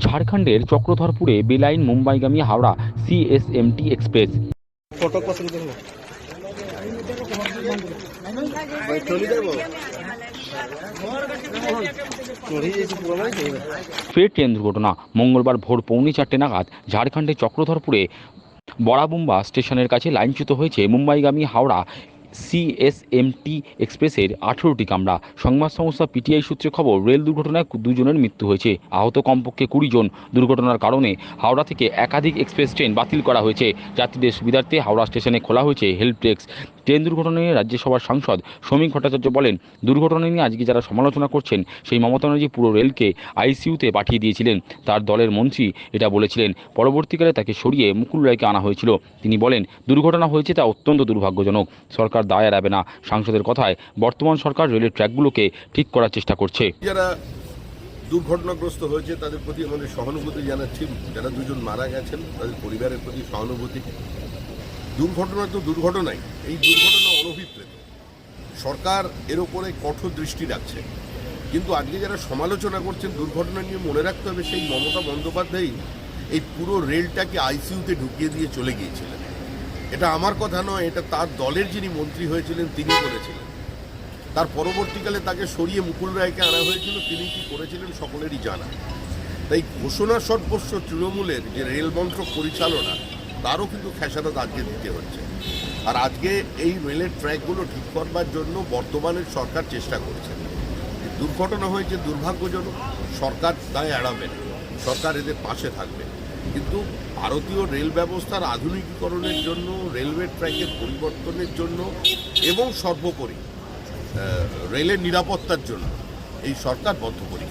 ঝাড়খণ্ডের চক্রধরপুরে বেলাইন মুম্বাইগামী হাওড়া সিএসএমটি এক্সপ্রেস ফের ট্রেন দুর্ঘটনা। মঙ্গলবার ভোর পৌনে চারটে নাগাদ ঝাড়খণ্ডের চক্রধরপুরে বড়াবুম্বা স্টেশনের কাছে লাইনচ্যুত হয়েছে মুম্বাইগামী হাওড়া সিএসএমটি এক্সপ্রেসের আঠেরোটি কামরা। সংবাদ সংস্থা পিটিআই সূত্রে খবর, রেল দুর্ঘটনায় দুজনের মৃত্যু হয়েছে। আহত কমপক্ষে কুড়ি জন। দুর্ঘটনার কারণে হাওড়া থেকে একাধিক এক্সপ্রেস ট্রেন বাতিল করা হয়েছে। যাত্রীদের সুবিধার্থে হাওড়া স্টেশনে খোলা হয়েছে হেল্প ডেস্ক। ট্রেন দুর্ঘটনা নিয়ে রাজ্যসভার সাংসদ শ্রমিক ভট্টাচার্য বলেন, দুর্ঘটনা নিয়ে আজকে যারা সমালোচনা করছেন, সেই মমতা ব্যানার্জি পুরো রেলকে আইসিইউতে পাঠিয়ে দিয়েছিলেন। তার দলের মন্ত্রী এটা বলেছিলেন। পরবর্তীকালে তাকে সরিয়ে মুকুল রায়কে আনা হয়েছিল। তিনি বলেন, দুর্ঘটনা হয়েছে তা অত্যন্ত দুর্ভাগ্যজনক। সরকার দায় এড়াবে না। সাংসদের কথায় বর্তমান সরকার রেলের ট্র্যাকগুলোকে ঠিক করার চেষ্টা করছে। যারা দুর্ঘটনাগ্রস্ত হয়েছে, তাদের প্রতি আমাদের সহানুভূতি জানাচ্ছি। যারা দুজন মারা গেছেন, তাদের পরিবারের প্রতি সহানুভূতি দুর্ঘটনা তো দুর্ঘটনাই। এই দুর্ঘটনা অনভিপ্রেত। সরকার এর ওপরে কঠোর দৃষ্টি রাখছে। কিন্তু আজকে যারা সমালোচনা করছেন, দুর্ঘটনা নিয়ে মনে রাখতে হবে, সেই মমতা বন্দ্যোপাধ্যায় এই পুরো রেলটাকে আইসিইউতে ঢুকিয়ে দিয়ে চলে গিয়েছিলেন। এটা আমার কথা নয়, এটা তার দলের যিনি মন্ত্রী হয়েছিলেন, তিনি বলেছিলেন তার পরবর্তীকালে তাকে সরিয়ে মুকুল রায়কে আনা হয়েছিল, তিনি কি করেছিলেন সকলেরই জানা। তাই ঘোষণা সর্বস্ব তৃণমূলের যে রেল পরিচালনা তারও কিন্তু খেসারত আজকে দিতে হচ্ছে। আর আজকে এই রেলের ট্র্যাকগুলো ঠিক করবার জন্য বর্তমানের সরকার চেষ্টা করছে। দুর্ঘটনা হয়েছে দুর্ভাগ্যজনক, সরকার তাই এড়াবে সরকার এদের পাশে থাকবে। কিন্তু ভারতীয় রেল ব্যবস্থার আধুনিকীকরণের জন্য, রেলওয়ে ট্র্যাকের পরিবর্তনের জন্য এবং সর্বোপরি রেলের নিরাপত্তার জন্য এই সরকার বদ্ধপরিকর।